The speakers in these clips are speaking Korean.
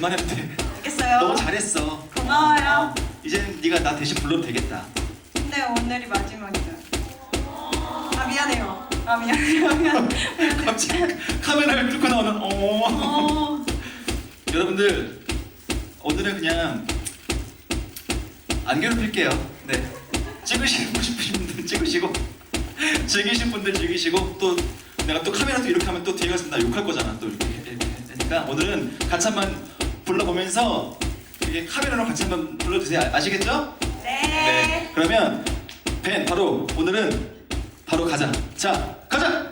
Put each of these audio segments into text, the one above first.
그만해도 돼. 알겠어요. 너무 잘했어. 고마워요. 이제는 네가 나 대신 불러도 되겠다. 근데 오늘이 마지막이다. 아 미안해요. 아 미안해요. 미안. 갑자기 카메라를 뚫고 나오는 어. 어. 여러분들 오늘은 그냥 안 괴롭힐게요. 네. 찍으시고 싶으신 분들 찍으시고 즐기신 분들 즐기시고 또 내가 또 카메라 도 이렇게 하면 또 뒤에 가서 나 욕할 거잖아 또 이렇게 그러니까 오늘은 같이 한번 불러보면서 이게 카메라로 같이 한번 불러주세요 아- 아시겠죠? 네. 그러면 벤 바로 오늘은 바로 가자 자 가자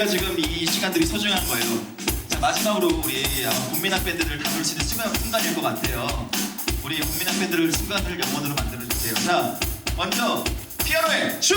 우리가 지금 이 시간들이 소중한 거예요. 자, 마지막으로 우리 국민학 밴드를 다 놓치는 순간, 순간일 것 같아요. 우리 국민학 밴드를 순간을 영원으로 만들어 주세요. 자, 먼저 피아노에 슛!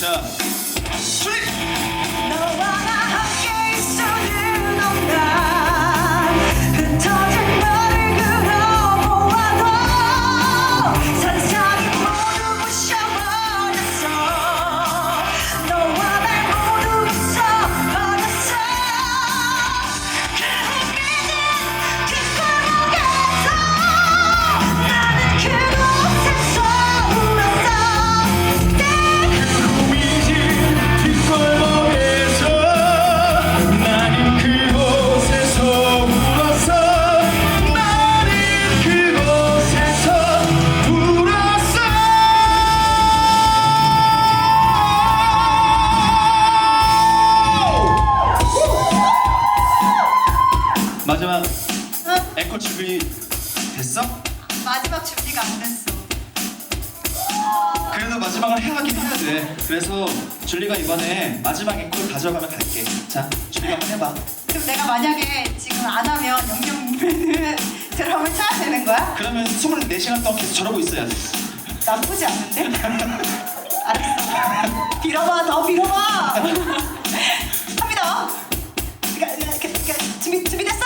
这谁 그래도 마지막을 해야긴 해야 돼. 그래서 줄리가 이번에 마지막 앵콜 가져가면 갈게. 자, 줄리가 한번 해봐. 그럼 내가 만약에 지금 안 하면 영경무배는 드럼을 쳐야 되는 거야? 그러면 24시간 동안 계속 저러고 있어야 돼. 나쁘지 않는데? 알았어. 빌어봐, 더 빌어봐. 합니다. 그러니까, 그러니까, 그러니까, 준비 준비됐어?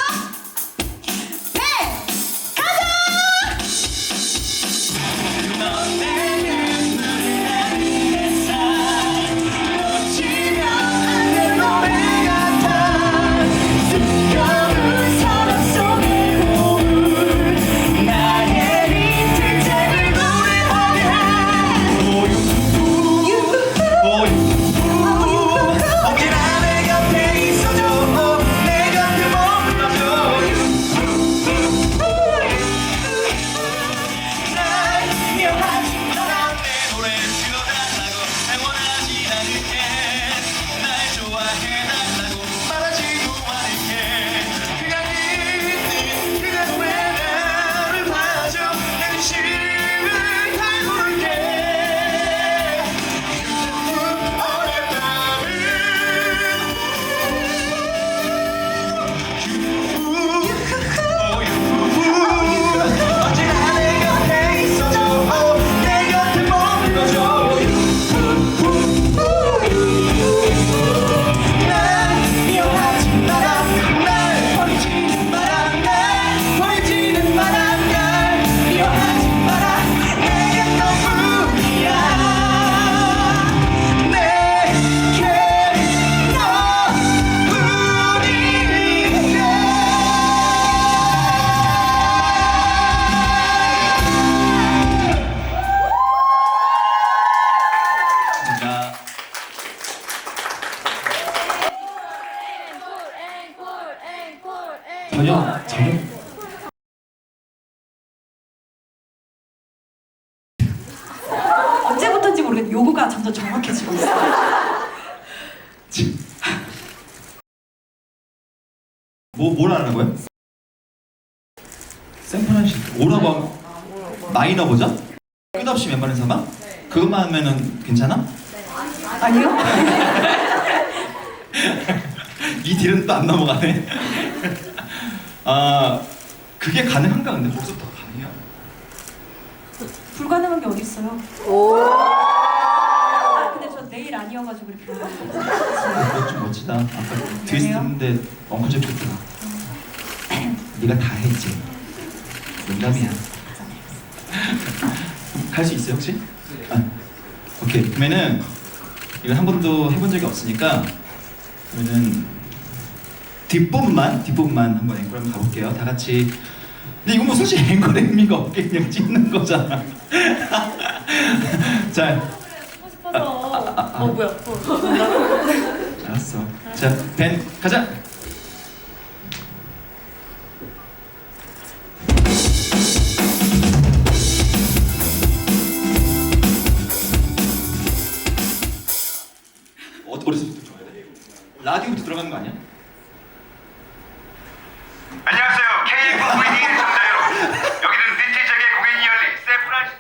뭐 뭘 하는 거야? 샘플한식 오라고 하면 마이너 버전? 끝없이 멤버에서만? 그것만 하면은 괜찮아? 아니요? 이 딜은 또 안 넘어가네. 아 그게 가능한가 근데 목소리부터 가능해요? 불가능한 게 어디 있어요? 아, 근데 저 내일 아니어가지고 이렇게 한 거예요. 좀 멋지다. 아까 뒤에서 듣는데 엉클 좋더라. 네가 다 했지. 농담이야. 할 수 있어요 혹시? 아, 오케이. 그러면은 이걸 한 번도 해본 적이 없으니까 그러면은 뒷부분만 뒷부분만 한번 앵콜 한번 가볼게요. 다 같이. 근데 이건 뭐 사실 앵콜 의미가 없게 그냥 찍는 거잖아. 자, 하고 싶어서. 아, 어 뭐야? 어, 알았어. 자, 벤 가자. 어, 어디서부터 들어가야 돼? 라디오부터 들어가는 거 아니야? 안녕하세요. KFVD의 청자 여러분. 여기는 빈티지하게 공연이 열린 샌프란시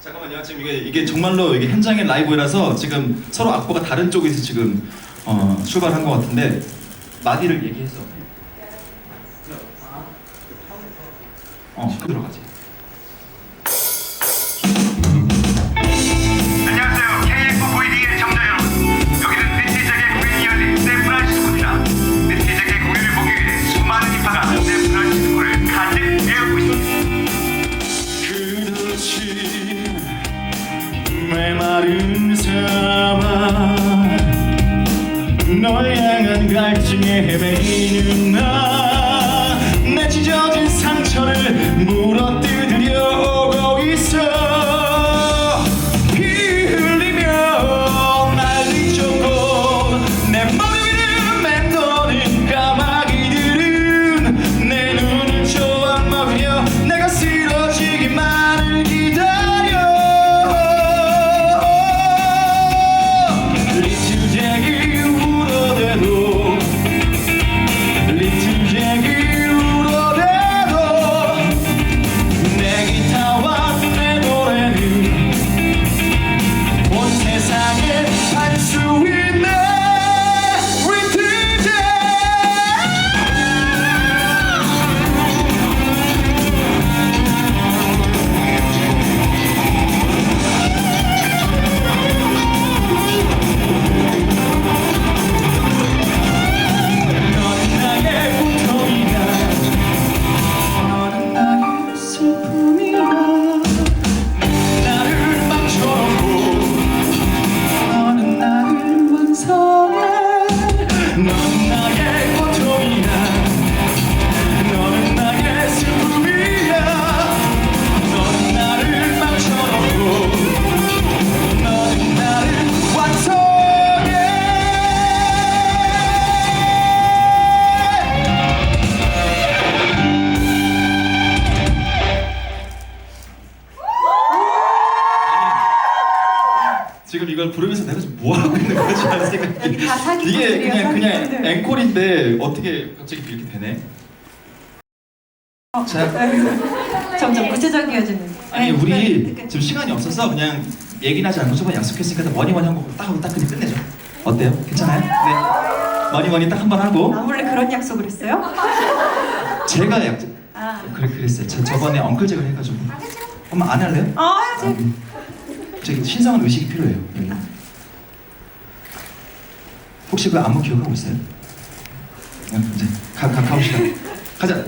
잠깐만요. 지금 이게 이게 정말로 이게 현장의 라이브라서 지금 서로 악보가 다른 쪽에서 지금 어, 출발한 것 같은데 마디를 얘기해서 어, 그 들어가지. 이걸 부르면서 내가 지금 뭐 하고 있는 거지 여기 다 사기꾼들이에요, 이게 그냥 그냥. 앵콜인데 어떻게 갑자기 이렇게 되네? 자 점점 구체적이어지는. 아니 네, 우리 네, 지금 시간이 없어서 그냥 얘기는 하지 않고 저번에 약속했으니까 머니 머니 한곡딱딱 그냥 끝내죠. 어때요? 괜찮아요? 네. 머니 머니 딱 한 번 하고 아 원래 그런 약속을 했어요? 제가 약 아, 그래 그랬어요. 저 저번에 엉클잭을 해가지고 한번 안 할래요? 아 해야지. 음. 저기 신성한 의식이 필요해요. 여기. 혹시 그 안무 기억하고 있어요? 응, 이제 가, 가, 가봅시다. 가자.